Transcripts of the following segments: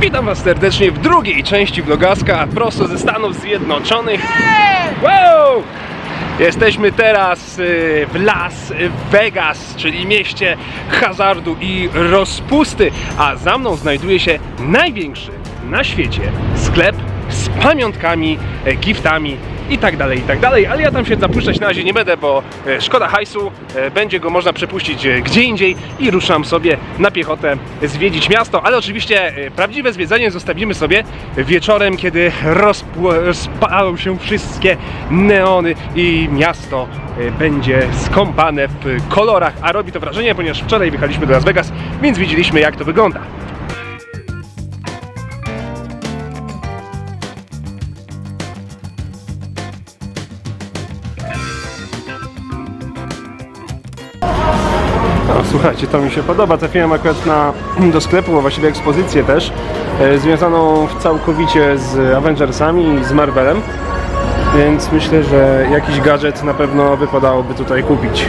Witam Was serdecznie w drugiej części vlogaska prosto ze Stanów Zjednoczonych. Wow! Jesteśmy teraz y, w Las Vegas, czyli mieście hazardu i rozpusty, a za mną znajduje się największy na świecie sklep z pamiątkami, e, giftami i tak dalej, i tak dalej, ale ja tam się zapuszczać na razie nie będę, bo e, szkoda hajsu, e, będzie go można przepuścić e, gdzie indziej i ruszam sobie na piechotę zwiedzić miasto, ale oczywiście prawdziwe zwiedzanie zostawimy sobie wieczorem, kiedy rozpalą się wszystkie neony i miasto będzie skąpane w kolorach, a robi to wrażenie, ponieważ wczoraj wyjechaliśmy do Las Vegas, więc widzieliśmy jak to wygląda. Słuchajcie, to mi się podoba. Trafiłem akurat na, do sklepu, a właściwie ekspozycję też, e, związaną całkowicie z Avengersami i z Marvelem. Więc myślę, że jakiś gadżet na pewno wypadałoby tutaj kupić.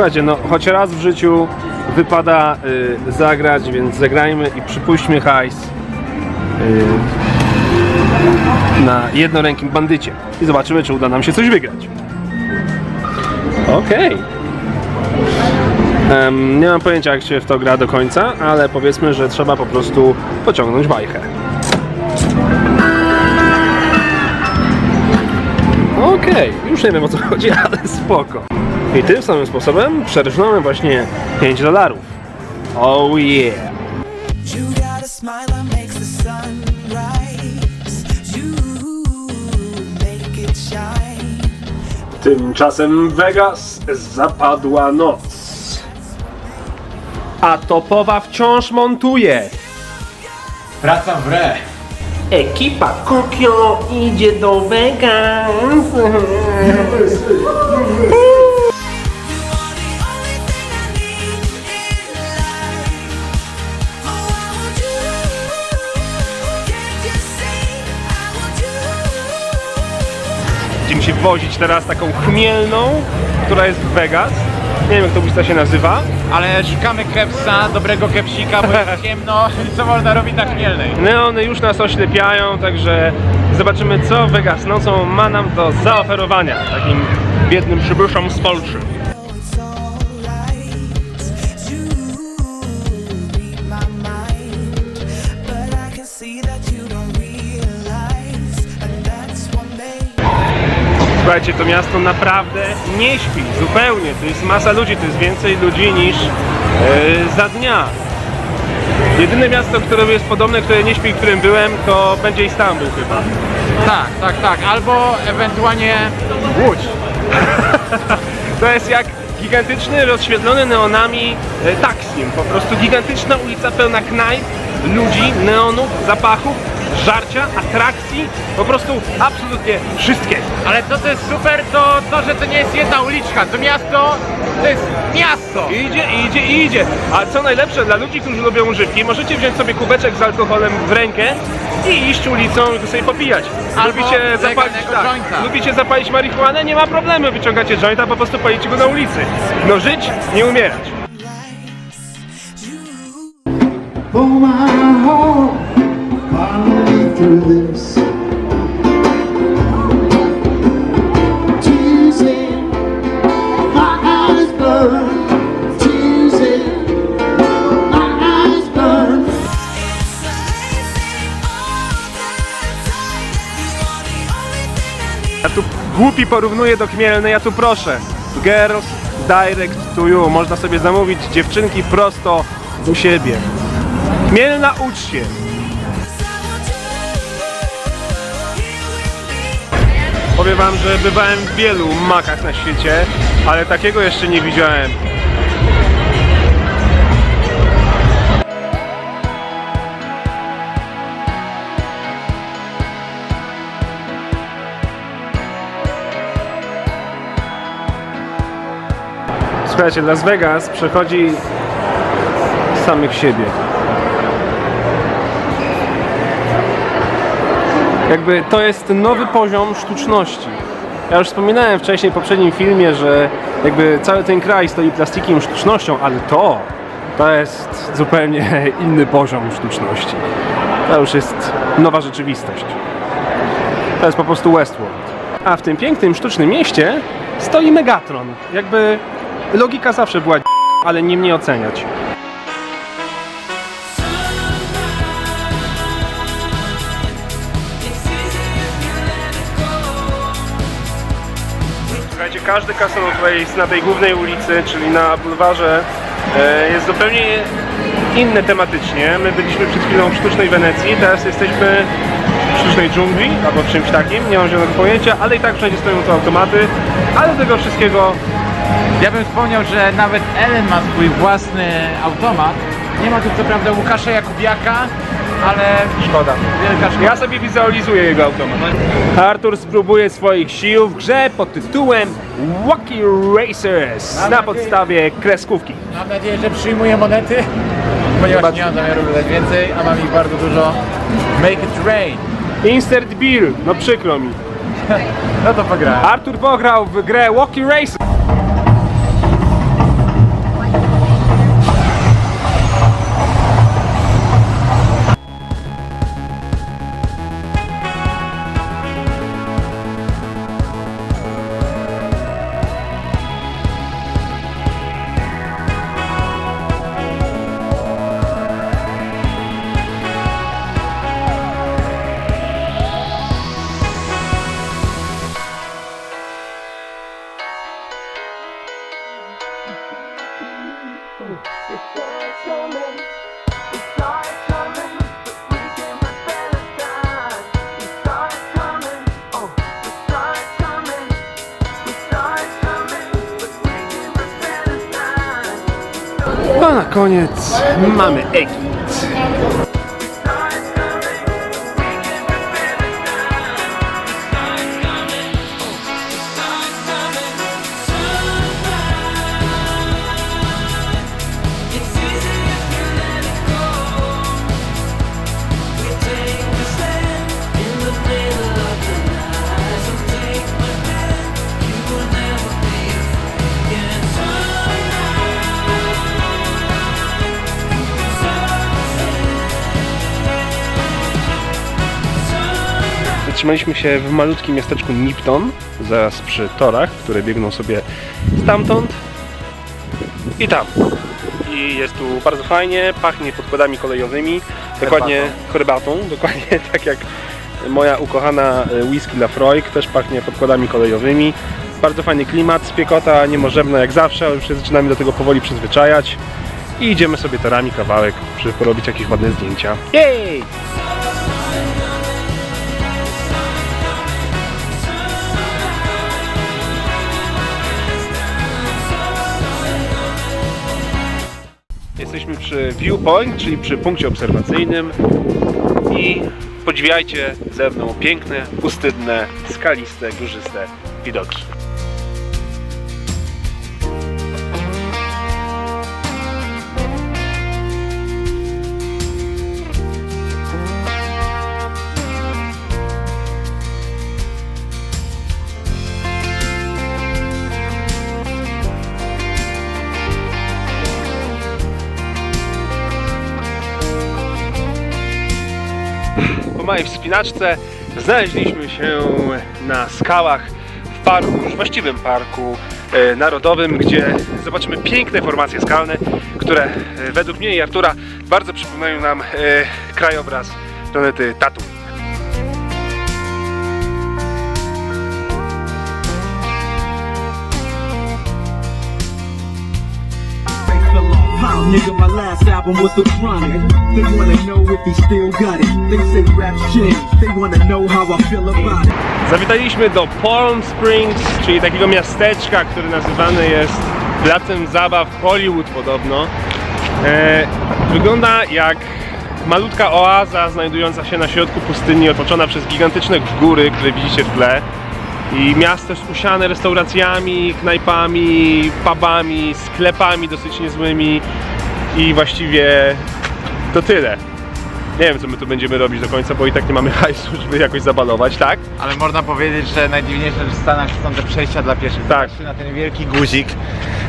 Słuchajcie, no choć raz w życiu wypada y, zagrać, więc zagrajmy i przypuśćmy hajs y, na jednorękim bandycie i zobaczymy, czy uda nam się coś wygrać. Okej. Em, nie mam pojęcia, jak się w to gra do końca, ale powiedzmy, że trzeba po prostu pociągnąć bajkę. Okej, już nie wiem o co chodzi, ale spoko. I tym samym sposobem przerżnąłem właśnie 5 dolarów. Oh yeah! Tymczasem w Vegas zapadła noc. A topowa wciąż montuje. Wracam w re. Ekipa Kokio idzie do Vegas. Będziemy się wozić teraz taką chmielną, która jest w Vegas. Nie wiem jak to ulica się nazywa. Ale szukamy kepsa, dobrego kepsika, bo jest ciemno i co można robić na chmielnej. Neony już nas oślepiają, także zobaczymy co Vegas nocą ma nam do zaoferowania. Takim biednym przybyszom z Polski. Słuchajcie, to miasto naprawdę nie śpi, zupełnie. To jest masa ludzi, to jest więcej ludzi niż e, za dnia. Jedyne miasto, które jest podobne, które nie śpi, w którym byłem, to będzie Istanbul chyba. Tak, tak, tak. Albo ewentualnie Łódź. To jest jak gigantyczny, rozświetlony neonami e, Taksim. Po prostu gigantyczna ulica pełna knajp, ludzi, neonów, zapachów, żarcia, atrakcji. Po prostu absolutnie wszystkie. Ale to, co jest super, to to, że to nie jest jedna uliczka. To miasto, to jest miasto. Idzie, idzie, idzie. A co najlepsze, dla ludzi, którzy lubią używki, możecie wziąć sobie kubeczek z alkoholem w rękę i iść ulicą i sobie popijać. Albo lubicie zapalić, jointa. lubicie zapalić marihuanę? Nie ma problemu, wyciągacie jointa, po prostu palicie go na ulicy. No żyć, nie umierać. for my Ja tu głupi porównuję do Chmielnej, ja tu proszę. Girls direct to you. Można sobie zamówić dziewczynki prosto u siebie. Chmielna, ucz się. Powiem wam, że bywałem w wielu makach na świecie, ale takiego jeszcze nie widziałem. Słuchajcie, Las Vegas przechodzi samych siebie. Jakby to jest nowy poziom sztuczności. Ja już wspominałem wcześniej w poprzednim filmie, że jakby cały ten kraj stoi plastikiem sztucznością, ale to to jest zupełnie inny poziom sztuczności. To już jest nowa rzeczywistość. To jest po prostu Westworld. A w tym pięknym, sztucznym mieście stoi Megatron. Jakby logika zawsze była ale nie mnie oceniać. Każdy tutaj jest na tej głównej ulicy, czyli na bulwarze, e, jest zupełnie inne tematycznie. My byliśmy przed chwilą w sztucznej Wenecji, teraz jesteśmy w sztucznej dżungli albo w czymś takim, nie mam zielonego pojęcia, ale i tak wszędzie stoją te automaty, ale tego wszystkiego Ja bym wspomniał, że nawet Ellen ma swój własny automat. Nie ma tu co prawda Łukasza Jakubiaka, ale szkoda. wielka szkoda. Ja sobie wizualizuję jego automat. Artur spróbuje swoich sił w grze pod tytułem Wacky Racers na podstawie kreskówki. Mam nadzieję, że przyjmuję monety, ponieważ nie mam zamiaru wydać więcej, a mam ich bardzo dużo. Make it rain. Insert Bill, no przykro mi. No to pograłem. Artur pograł w grę Wacky Racers. A na koniec mamy Egipt. Zatrzymaliśmy się w malutkim miasteczku Nipton, zaraz przy torach, które biegną sobie stamtąd i tam. I jest tu bardzo fajnie, pachnie podkładami kolejowymi, dokładnie herbatą, dokładnie tak jak moja ukochana e, whisky Lafroig, też pachnie podkładami kolejowymi. Bardzo fajny klimat, spiekota niemożebna jak zawsze, ale już się zaczynamy do tego powoli przyzwyczajać. I idziemy sobie torami kawałek, żeby porobić jakieś ładne zdjęcia. Jej! Jesteśmy przy viewpoint, czyli przy punkcie obserwacyjnym i podziwiajcie ze mną piękne, pustynne, skaliste, górzyste widoki. Po małej wspinaczce znaleźliśmy się na skałach w parku, już właściwym parku e, narodowym, gdzie zobaczymy piękne formacje skalne, które e, według mnie i Artura bardzo przypominają nam e, krajobraz planety Tatooine. Nigga, my last album was the chronic. They wanna know if he still got it. They say. They wanna know how I feel about it. Zawitaliśmy do Palm Springs, czyli takiego miasteczka, które nazywane jest placem zabaw Hollywood podobno. E, wygląda jak malutka oaza znajdująca się na środku pustyni, otoczona przez gigantyczne góry, które widzicie w tle. I miasto jest usiane restauracjami, knajpami, pubami, sklepami dosyć niezłymi i właściwie to tyle. Nie wiem co my tu będziemy robić do końca, bo i tak nie mamy hajsu, żeby jakoś zabalować, tak? Ale można powiedzieć, że najdziwniejsze w Stanach są te przejścia dla pieszych. Tak. Zobaczcie na ten wielki guzik,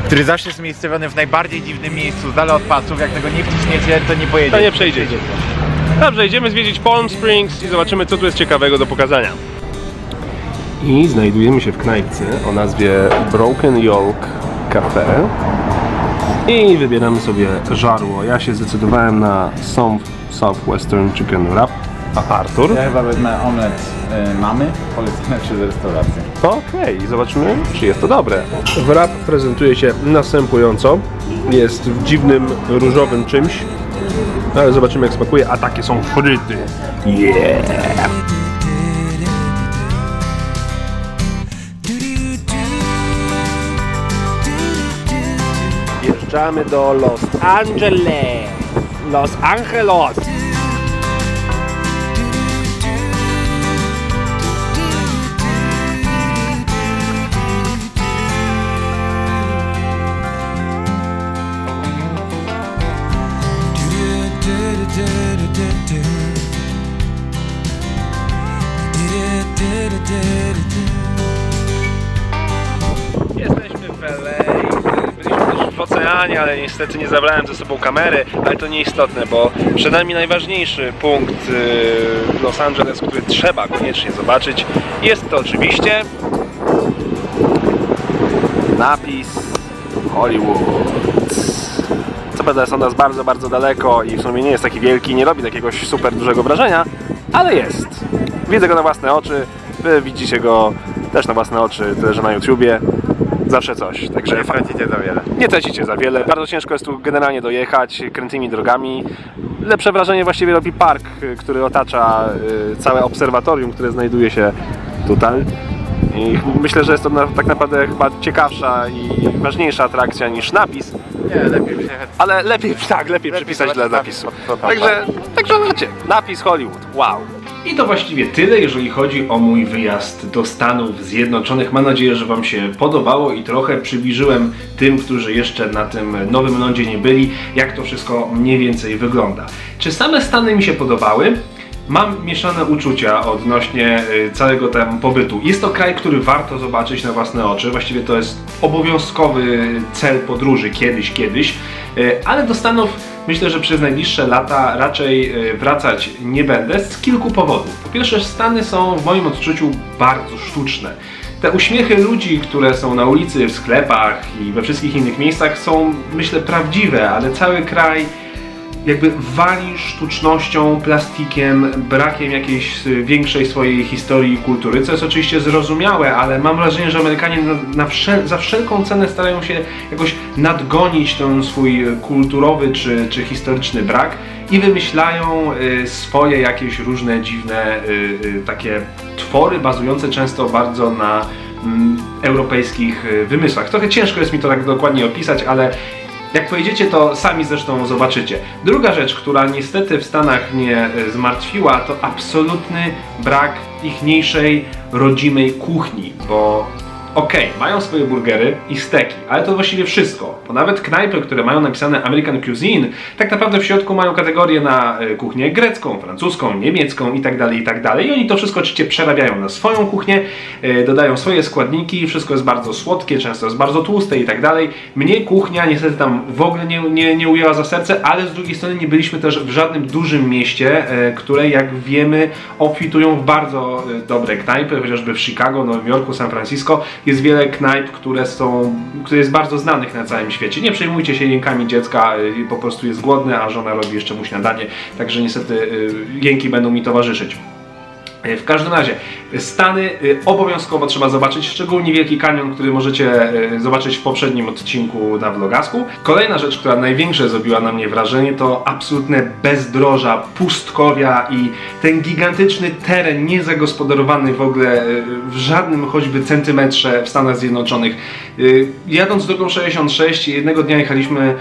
który zawsze jest umiejscowiony w najbardziej dziwnym miejscu, z dala od pasów. Jak tego nie wciśniecie, to nie pojedziecie. To nie przejdziecie. Dobrze, idziemy zwiedzić Palm Springs i zobaczymy, co tu jest ciekawego do pokazania. I znajdujemy się w knajpce o nazwie Broken Yolk Cafe. I wybieramy sobie żarło. Ja się zdecydowałem na South Southwestern Chicken Wrap. A Artur? Ja chyba wezmę omlet y, mamy, polecony przez restaurację. Okej, zobaczymy, czy jest to dobre. Wrap prezentuje się następująco. Jest w dziwnym, różowym czymś. Ale zobaczymy, jak smakuje. A takie są fryty. Yeah! Wjeżdżamy do Los Angeles. Los Angelos. Jesteśmy w LA. W oceanie, ale niestety nie zabrałem ze sobą kamery, ale to nieistotne, bo przed nami najważniejszy punkt yy, Los Angeles, który trzeba koniecznie zobaczyć. Jest to oczywiście napis Hollywood. Co prawda jest on nas bardzo, bardzo daleko i w sumie nie jest taki wielki, nie robi jakiegoś super dużego wrażenia, ale jest. Widzę go na własne oczy, wy widzicie go też na własne oczy, tyle że na YouTubie. Zawsze coś. Także Nie tracicie za wiele. nie tracicie za wiele. Bardzo ciężko jest tu generalnie dojechać krętymi drogami. Lepsze wrażenie właściwie robi park, który otacza y, całe obserwatorium, które znajduje się tutaj. I myślę, że jest to na, tak naprawdę chyba ciekawsza i ważniejsza atrakcja niż napis, Nie, lepiej przyjechać. ale lepiej, tak, lepiej, przypisać dla napisu. Także, także macie, napis Hollywood, wow. I to właściwie tyle, jeżeli chodzi o mój wyjazd do Stanów Zjednoczonych. Mam nadzieję, że Wam się podobało i trochę przybliżyłem tym, którzy jeszcze na tym nowym lądzie nie byli, jak to wszystko mniej więcej wygląda. Czy same Stany mi się podobały? Mam mieszane uczucia odnośnie y, całego tam pobytu. Jest to kraj, który warto zobaczyć na własne oczy. Właściwie to jest obowiązkowy cel podróży kiedyś, kiedyś. Y, Ale do Stanów myślę, że przez najbliższe lata raczej y, wracać nie będę z kilku powodów. Po pierwsze, Stany są w moim odczuciu bardzo sztuczne. Te uśmiechy ludzi, które są na ulicy, w sklepach i we wszystkich innych miejscach są, myślę, prawdziwe, ale cały kraj jakby wali sztucznością, plastikiem, brakiem jakiejś y, większej swojej historii i kultury, co jest oczywiście zrozumiałe, ale mam wrażenie, że Amerykanie na, na wszel za wszelką cenę starają się jakoś nadgonić ten swój kulturowy czy, czy historyczny brak i wymyślają y, swoje jakieś różne dziwne y, y, takie twory bazujące często bardzo na mm, europejskich y, wymysłach. Trochę ciężko jest mi to tak dokładnie opisać, ale jak pojedziecie, to sami zresztą zobaczycie. Druga rzecz, która niestety w Stanach mnie e, zmartwiła, to absolutny brak ichniejszej, rodzimej kuchni, bo okej, mają swoje burgery i steki, ale to właściwie wszystko, bo nawet knajpy, które mają napisane American Cuisine, tak naprawdę w środku mają kategorię na e, kuchnię grecką, francuską, niemiecką itd., itd. I oni to wszystko oczywiście przerabiają na swoją kuchnię, e, dodają swoje składniki, wszystko jest bardzo słodkie, często jest bardzo tłuste i tak. Mnie kuchnia niestety tam w ogóle nie, nie, nie ujęła za serce, ale z drugiej strony nie byliśmy też w żadnym dużym mieście, e, które jak wiemy obfitują w bardzo dobre knajpy, chociażby w Chicago, Nowym Jorku, San Francisco jest wiele knajp, które są, które jest bardzo znanych na całym świecie. Nie przejmujcie się jękami dziecka, e, po prostu jest głodne, a żona robi jeszcze mu śniadanie, także niestety e, jęki będą mi towarzyszyć. E, W każdym razie, Stany y, obowiązkowo trzeba zobaczyć, szczególnie Wielki Kanion, który możecie y, zobaczyć w poprzednim odcinku na Vlogasku. Kolejna rzecz, która największe zrobiła na mnie wrażenie, to absolutne bezdroża, pustkowia i ten gigantyczny teren niezagospodarowany w ogóle w żadnym choćby centymetrze w Stanach Zjednoczonych. Jadąc drogą 66, jednego dnia jechaliśmy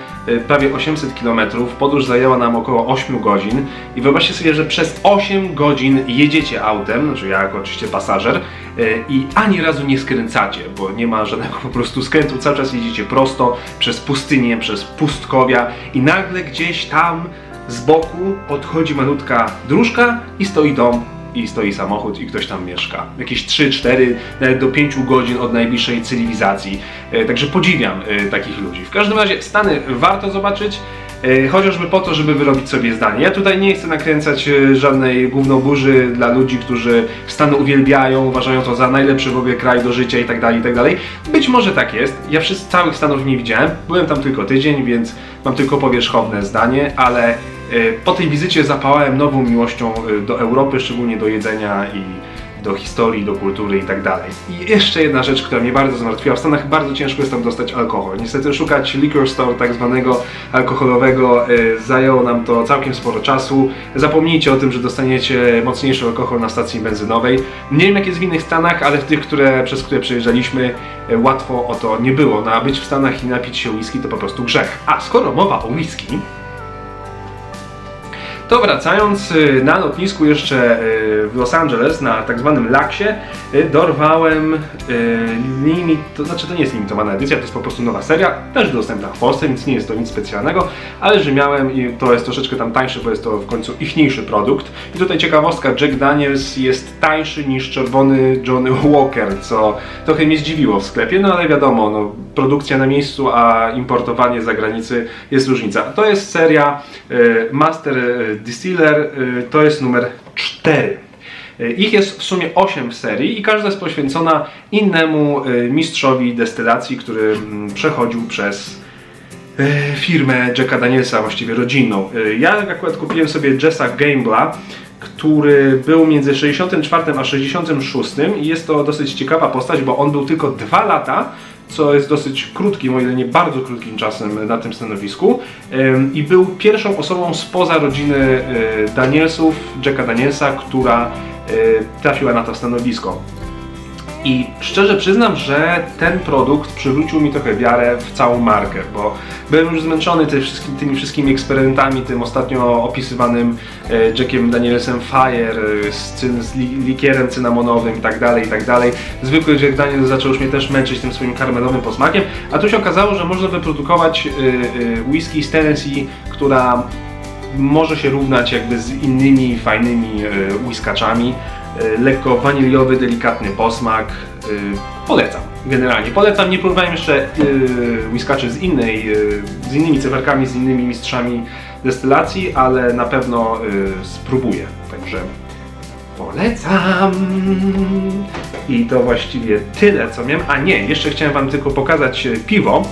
prawie 800 km, podróż zajęła nam około 8 godzin i wyobraźcie sobie, że przez 8 godzin jedziecie autem, znaczy ja jako oczywiście pasażer, i ani razu nie skręcacie, bo nie ma żadnego po prostu skrętu, cały czas jedziecie prosto przez pustynię, przez pustkowia i nagle gdzieś tam z boku odchodzi malutka dróżka i stoi dom i stoi samochód i ktoś tam mieszka. Jakieś 3, 4, nawet do 5 godzin od najbliższej cywilizacji. E, Także podziwiam e, takich ludzi. W każdym razie Stany warto zobaczyć. E, Chociażby po to, żeby wyrobić sobie zdanie. Ja tutaj nie chcę nakręcać e, żadnej gównoburzy dla ludzi, którzy Stany uwielbiają, uważają to za najlepszy w ogóle kraj do życia i tak dalej, i tak. Być może tak jest. Ja wszystkich całych Stanów nie widziałem. Byłem tam tylko tydzień, więc mam tylko powierzchowne zdanie, ale e, po tej wizycie zapałałem nową miłością do Europy, szczególnie do jedzenia i do historii, do kultury i tak dalej. I jeszcze jedna rzecz, która mnie bardzo zmartwiła. W Stanach bardzo ciężko jest tam dostać alkohol. Niestety szukać liquor store tak zwanego alkoholowego e, zajęło nam to całkiem sporo czasu. Zapomnijcie o tym, że dostaniecie mocniejszy alkohol na stacji benzynowej. Nie wiem jak jest w innych Stanach, ale w tych, które, przez które przejeżdżaliśmy e, łatwo o to nie było. No a być w Stanach i napić się whisky to po prostu grzech. A skoro mowa o whisky, to wracając y, na lotnisku jeszcze y, w Los Angeles, na tak zwanym Laksie, y, dorwałem limit, to znaczy to nie jest limitowana edycja, to jest po prostu nowa seria, też dostępna w Polsce, więc nie jest to nic specjalnego, ale że miałem i to jest troszeczkę tam tańsze, bo jest to w końcu ichniejszy produkt. I tutaj ciekawostka, Jack Daniels jest tańszy niż czerwony Johnny Walker, co trochę mnie zdziwiło w sklepie, no ale wiadomo, no, produkcja na miejscu, a importowanie z zagranicy jest różnica. To jest seria y, Master y, Distiller, y, to jest numer 4. Y, Ich jest w sumie 8 w serii i każda jest poświęcona innemu mistrzowi destylacji, który mm, przechodził przez firmę Jacka Danielsa, właściwie rodzinną. Ja akurat kupiłem sobie Jessa Gambla, który był między 64 a 66 i jest to dosyć ciekawa postać, bo on był tylko 2 lata, co jest dosyć krótkim, o ile nie bardzo krótkim czasem na tym stanowisku i był pierwszą osobą spoza rodziny y, Danielsów, Jacka Danielsa, która y, trafiła na to stanowisko. I szczerze przyznam, że ten produkt przywrócił mi trochę wiarę w całą markę, bo byłem już zmęczony tymi wszystkimi eksperymentami, tym ostatnio opisywanym e, Jackiem Danielsem Fire, z, z li, likierem cynamonowym i tak dalej, i tak dalej. Zwykły Jack Daniels zaczął już mnie też męczyć tym swoim karmelowym posmakiem, a tu się okazało, że można wyprodukować e, e, whisky z Tennessee, która może się równać jakby z innymi fajnymi whiskaczami. E, Lekko waniliowy, delikatny posmak. E, Polecam. Generalnie polecam. Nie próbowałem jeszcze e, whiskaczy z innej, z innymi cyferkami, z innymi mistrzami destylacji, ale na pewno spróbuję. Także polecam. I to właściwie tyle, co miałem. A nie, jeszcze chciałem Wam tylko pokazać piwo.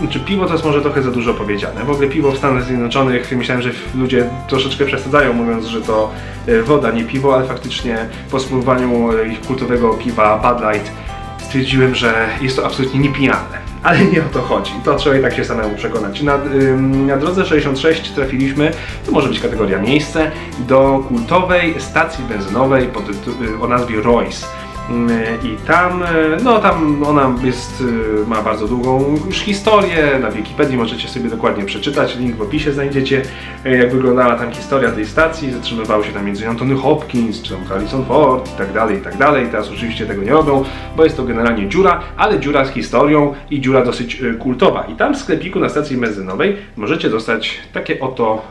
Znaczy piwo to jest może trochę za dużo powiedziane. W ogóle piwo w Stanach Zjednoczonych myślałem, że ludzie troszeczkę przesadzają mówiąc, że to e, woda, nie piwo, ale faktycznie po spróbowaniu e, ich kultowego piwa Bud Light stwierdziłem, że jest to absolutnie niepijalne. Ale nie o to chodzi. To trzeba i tak się samemu przekonać. Na, ym, na drodze 66 trafiliśmy, to może być kategoria miejsce, do kultowej stacji benzynowej pod, tytu- o nazwie Royce. Ym, I tam, y, no tam ona jest, y, ma bardzo długą już historię, na Wikipedii możecie sobie dokładnie przeczytać, link w opisie znajdziecie, y, jak wyglądała tam historia tej stacji, zatrzymywały się tam między Antony Hopkins, czy tam Harrison Ford i tak dalej, i tak dalej. Teraz oczywiście tego nie robią, bo jest to generalnie dziura, ale dziura z historią i dziura dosyć y, kultowa. I tam w sklepiku na stacji benzynowej możecie dostać takie oto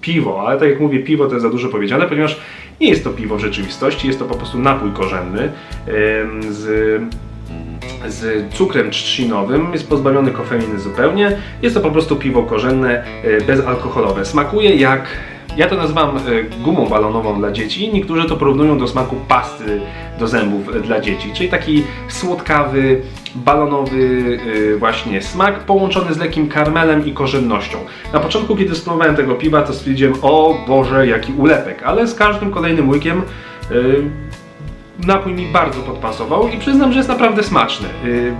piwo, ale tak jak mówię, piwo to jest za dużo powiedziane, ponieważ nie jest to piwo w rzeczywistości, jest to po prostu napój korzenny z z cukrem trzcinowym, jest pozbawiony kofeiny zupełnie. Jest to po prostu piwo korzenne, e, bezalkoholowe. Smakuje jak, ja to nazywam e, gumą balonową dla dzieci, niektórzy to porównują do smaku pasty do zębów e, dla dzieci, czyli taki słodkawy, balonowy e, właśnie smak połączony z lekkim karmelem i korzennością. Na początku, kiedy spróbowałem tego piwa, to stwierdziłem, o Boże, jaki ulepek, ale z każdym kolejnym łykiem napój mi bardzo podpasował i przyznam, że jest naprawdę smaczny. Yy,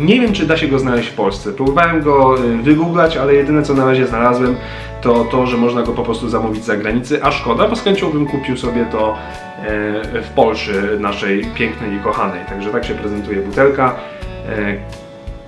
Nie wiem, czy da się go znaleźć w Polsce. Próbowałem go yy, wygooglać, ale jedyne co na razie znalazłem to to, że można go po prostu zamówić z zagranicy, a szkoda, bo z chęcią bym kupił sobie to yy, w Polsce naszej pięknej i kochanej. Także tak się prezentuje butelka.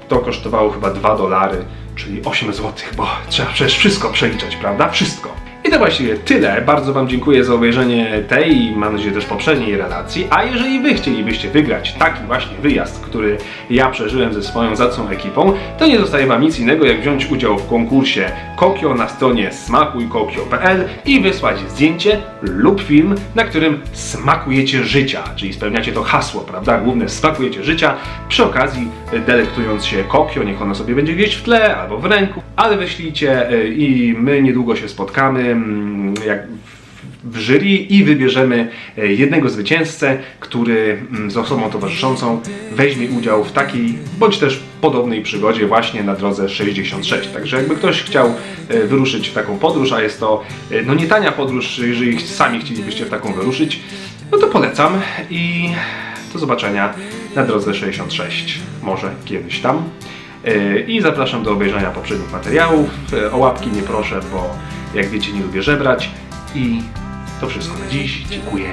To kosztowało chyba 2 dolary, czyli 8 zł, bo trzeba przecież wszystko przeliczać, prawda? Wszystko. I to właściwie tyle. Bardzo Wam dziękuję za obejrzenie tej i mam nadzieję też poprzedniej relacji. A jeżeli Wy chcielibyście wygrać taki właśnie wyjazd, który ja przeżyłem ze swoją zacną ekipą, to nie zostaje Wam nic innego jak wziąć udział w konkursie Kokio na stronie smakujkokio.pl i wysłać zdjęcie lub film, na którym smakujecie życia, czyli spełniacie to hasło, prawda? Główne smakujecie życia, przy okazji delektując się kokio, niech ono sobie będzie gdzieś w tle albo w ręku, ale wyślijcie e, i my niedługo się spotkamy jak w jury i wybierzemy e, jednego zwycięzcę, który mm, z osobą towarzyszącą weźmie udział w takiej bądź też podobnej przygodzie właśnie na drodze 66. Także jakby ktoś chciał e, wyruszyć w taką podróż, a jest to e, no nie tania podróż, jeżeli sami chcielibyście w taką wyruszyć, no to polecam i do zobaczenia na drodze 66. Może kiedyś tam. I zapraszam do obejrzenia poprzednich materiałów. O łapki nie proszę, bo jak wiecie nie lubię żebrać. I to wszystko na dziś. Dziękuję.